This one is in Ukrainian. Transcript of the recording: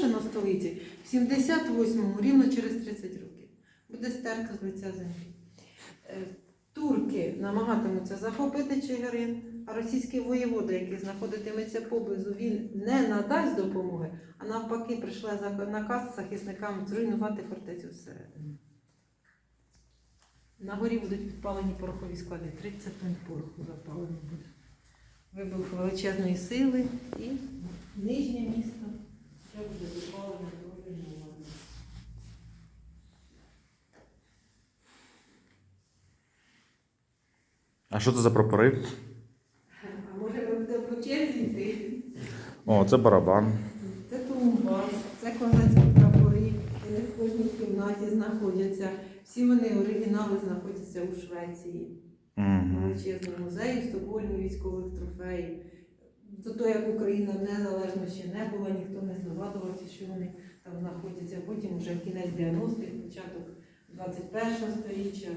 спустошено столиці в 78-му, рівно через 30 років. Буде стерто з лиця землі. Е, Турки намагатимуться захопити Чигирин, а російський воєвода, який знаходитиметься поблизу, він не надасть допомоги, а навпаки прийшла наказ захисникам зруйнувати фортецю всередині. На горі будуть підпалені порохові склади. 30 тонн пороху запалено буде. Вибух величезної сили і нижнє місто все буде запалено до руйнування. А що це за прапори? А може по черзі йти? О, це барабан. Це тумбас, це козацькі прапори, вони в кожній кімнаті знаходяться. Всі вони оригінали знаходяться у Швеції. Угу. Величезний музей у Стокгольмі військових трофеїв. До того, як Україна незалежно ще не була, ніхто не здогадувався, що вони там знаходяться. Потім вже кінець 90-х, початок 21-го століття,